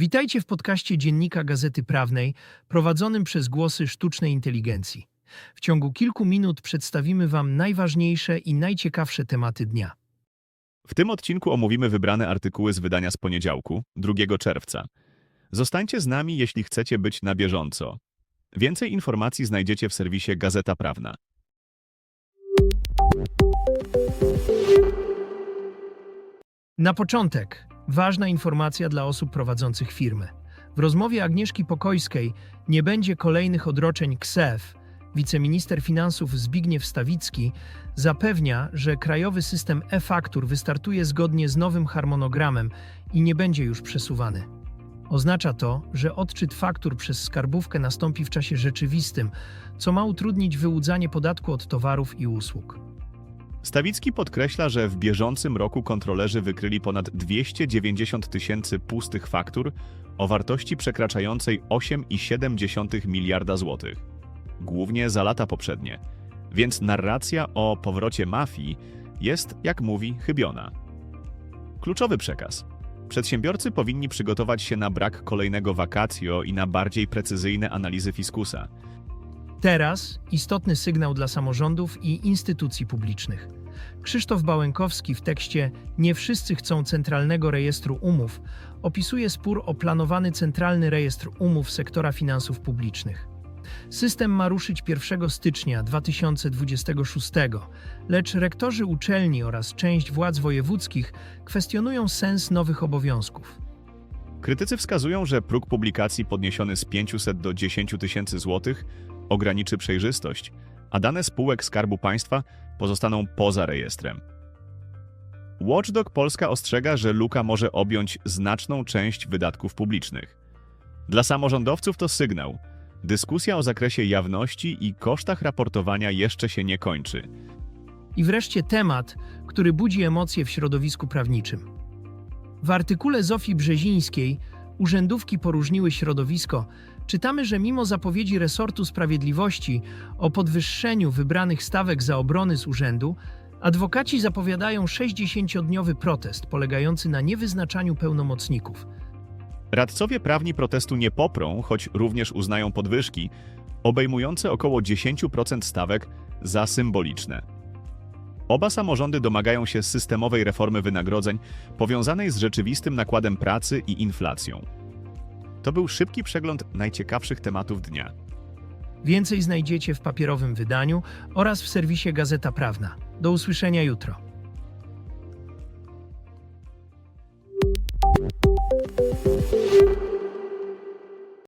Witajcie w podcaście Dziennika Gazety Prawnej, prowadzonym przez głosy sztucznej inteligencji. W ciągu kilku minut przedstawimy Wam najważniejsze i najciekawsze tematy dnia. W tym odcinku omówimy wybrane artykuły z wydania z poniedziałku, 2 czerwca. Zostańcie z nami, jeśli chcecie być na bieżąco. Więcej informacji znajdziecie w serwisie Gazeta Prawna. Na początek, ważna informacja dla osób prowadzących firmy. W rozmowie Agnieszki Pokojskiej nie będzie kolejnych odroczeń KSEF. Wiceminister finansów Zbigniew Stawicki zapewnia, że krajowy system e-faktur wystartuje zgodnie z nowym harmonogramem i nie będzie już przesuwany. Oznacza to, że odczyt faktur przez skarbówkę nastąpi w czasie rzeczywistym, co ma utrudnić wyłudzanie podatku od towarów i usług. Stawicki podkreśla, że w bieżącym roku kontrolerzy wykryli ponad 290 tysięcy pustych faktur o wartości przekraczającej 8,7 miliarda złotych. Głównie za lata poprzednie. Więc narracja o powrocie mafii jest, jak mówi, chybiona. Kluczowy przekaz. Przedsiębiorcy powinni przygotować się na brak kolejnego vacatio i na bardziej precyzyjne analizy fiskusa. Teraz istotny sygnał dla samorządów i instytucji publicznych. Krzysztof Bałękowski w tekście Nie wszyscy chcą centralnego rejestru umów opisuje spór o planowany centralny rejestr umów sektora finansów publicznych. System ma ruszyć 1 stycznia 2026, lecz rektorzy uczelni oraz część władz wojewódzkich kwestionują sens nowych obowiązków. Krytycy wskazują, że próg publikacji podniesiony z 500 do 10 tysięcy złotych ograniczy przejrzystość, a dane spółek Skarbu Państwa pozostaną poza rejestrem. Watchdog Polska ostrzega, że luka może objąć znaczną część wydatków publicznych. Dla samorządowców to sygnał. Dyskusja o zakresie jawności i kosztach raportowania jeszcze się nie kończy. I wreszcie temat, który budzi emocje w środowisku prawniczym. W artykule Zofii Brzezińskiej Urzędówki poróżniły środowisko czytamy, że mimo zapowiedzi resortu sprawiedliwości o podwyższeniu wybranych stawek za obrony z urzędu, adwokaci zapowiadają 60-dniowy protest polegający na niewyznaczaniu pełnomocników. Radcowie prawni protestu nie poprą, choć również uznają podwyżki, obejmujące około 10% stawek za symboliczne. Oba samorządy domagają się systemowej reformy wynagrodzeń powiązanej z rzeczywistym nakładem pracy i inflacją. To był szybki przegląd najciekawszych tematów dnia. Więcej znajdziecie w papierowym wydaniu oraz w serwisie Gazeta Prawna. Do usłyszenia jutro.